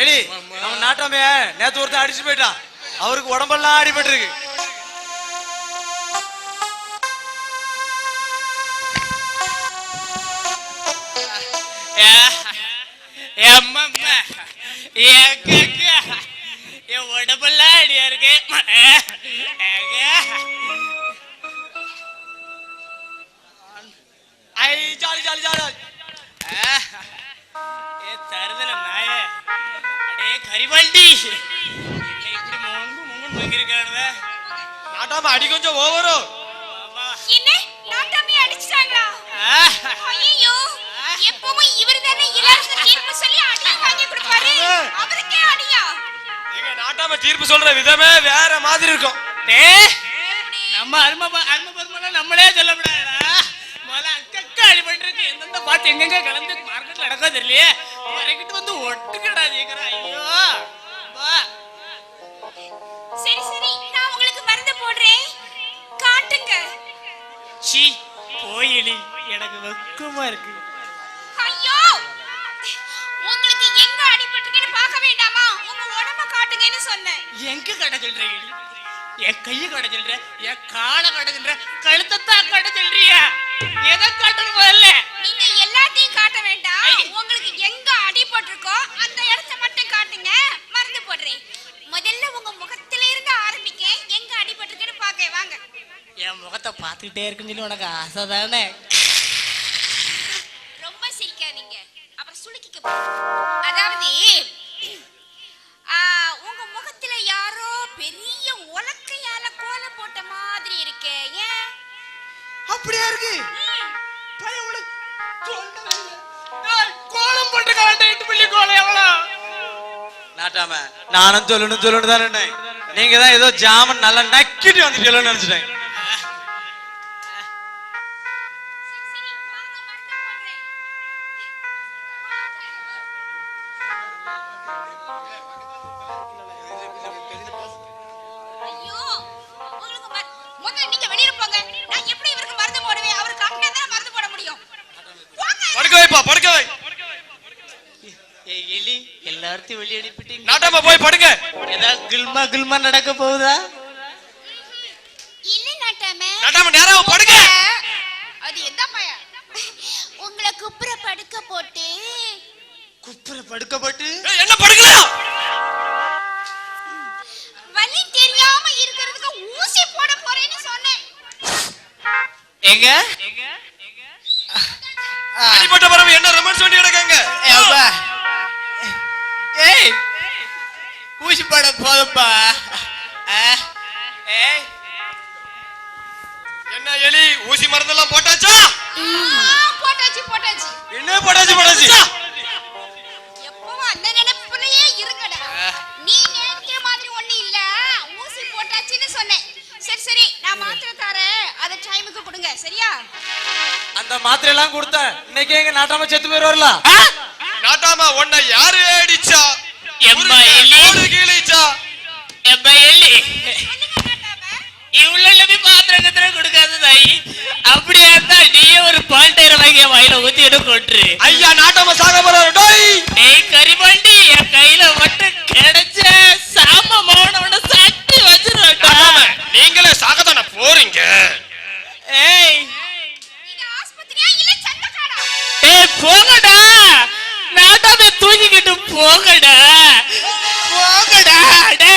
எலி அவன் நாட்டாமே நேத்து ஒருத்தன் அடிச்சு போயிட்டான். அவருக்கு உடம்பெல்லாம் அடிபட்டு இருக்கு என் உடம்பெல்லாம் அடியா இருக்கு. ஐ ஜாலி ஜாலி ஜாலி. தருதல நாயே. அடே கரிவண்டி இப்படி மொங்கு மொங்கு மொங்கிருக்கானுவ நாட்டாம அடி கொஞ்சம் ஓவரும் என்ன? நாட்டாமே அடிச்சிட்டாங்களா? ஐயோ எப்பவும் இவர் தானே எல்லாருக்கும் தீர்ப்பு சொல்லி அடியா வாங்கி கொடுப்பாரு. அவருக்கே அடியா? எங்க நாட்டாம தீர்ப்பு சொல்ற விதமே வேற மாதிரி இருக்கும். டே நம்ம அருமை ப- அருமை பருமெல்லாம் நம்மளே சொல்லக்கூடாதுடா. முதல்ல அக்கக்க அடிபட்டிருக்கு எந்தெந்த பாட்டு எங்கெங்க கலந்து மார்க்கெட்ல நடக்கா தெரியலையே. இறக்கிட்டு வந்து ஒட்டுக்கடா ஜீக்கிரம் ஐயோ. சரி சரி. நான் உங்களுக்கு மருந்து போடுறேன். காட்டுங்க. சி போயிலி எனக்கு வெக்கமா இருக்கு. ஐயோ. உங்களுக்கு எங்க அடிபட்டுக்குன்னு பார்க்க வேண்டாமா? உங்க உடம்ப காட்டுங்கன்னு சொன்னேன். எங்க கடை சொல்ற எலி என் கைய கடை சொல்ற? என் காலை கடை சொல்ற? கழுத்தத்தான் கடை சொல்றியா. எதை காட்டணும் முதல்ல? நீங்க எல்லாத்தையும் காட்ட வேண்டாம் உங்களுக்கு எங்க அடிபட்டிருக்கோ அந்த இடத்த மட்டும் காட்டுங்க மருந்து போடுறேன் முதல்ல உங்க முகத்தில இருந்து ஆரம்பிக்க எங்க அடிபட்டிருக்குன்னு பார்க்க வாங்க என் முகத்தை பார்த்துக்கிட்டே இருக்குன்னு சொல்லி உனக்கு ஆசை தானே? ரொம்ப சிரிக்காதீங்க. அப்புறம் சுளுக்கிக்க. அதாவது ஆ, உங்க முகத்துல யாரோ பெரிய உலக்கையால கோலம் போட்ட மாதிரி இருக்கே. ஏன்? அப்படியா இருக்கு? கோலம் போட்டு காட்ட எட்டு புள்ளி கோலம் எவ்வளோ? நாட்டாம நானும் சொல்லணும் சொல்லணும் தான். நீங்க தான் ஏதோ ஜாமன் நல்லா நக்கிட்டு வந்துட்டீங்களோன்னு நினைச்சிட்டேன். முதல்ல நீங்க வெளியில போங்க. நான் எப்படி இவருக்கு மருந்து போடுவேன்? அவரு காட்டினா தானே மருந்து போட முடியும். போங்க. படுக்க வைப்பா படுக்க வை ஏய் எலி எல்லாத்தையும் வெளியே அனுப்பிட்டீங்க நாட்டாம போய் படுங்க ஏதாவது கில்மா கில்மா நடக்க போகுதா இல்ல நாட்டாமே. நாட்டாம நேரா படுங்க அது எந்த பையன்? உங்களை குப்புற படுக்க போட்டு குப்புற படுக்கப்பட்டு ஏய், எங்க அடிப்பட்ட பறவை என்ன ரொமான்ஸ் பண்ணி கிடக்காங்க ஏய் ஊசி போட போதுப்பா ஏய் என்ன எலி ஊசி மருந்தெல்லாம் போட்டாச்சா? ஆ, போட்டாச்சு போட்டாச்சு. என்ன போட்டாச்சு? போட்டாச்சு. அந்த மாத்திரை எல்லாம் கொடுத்தேன். இன்னைக்கு எங்க நாட்டாம செத்து போயிருவாருல? நாட்டாம உன்னை யாரு அடிச்சா. கீழிச்சா? இவ்வளவு பாத்திரம் கத்திரம் கொடுக்காத தாயி அப்படியா இருந்தா நீயே ஒரு பால்டேர வாங்கி என் வாயில ஊத்திட்டு கொட்டுரு. ஐயா போகடா போகடா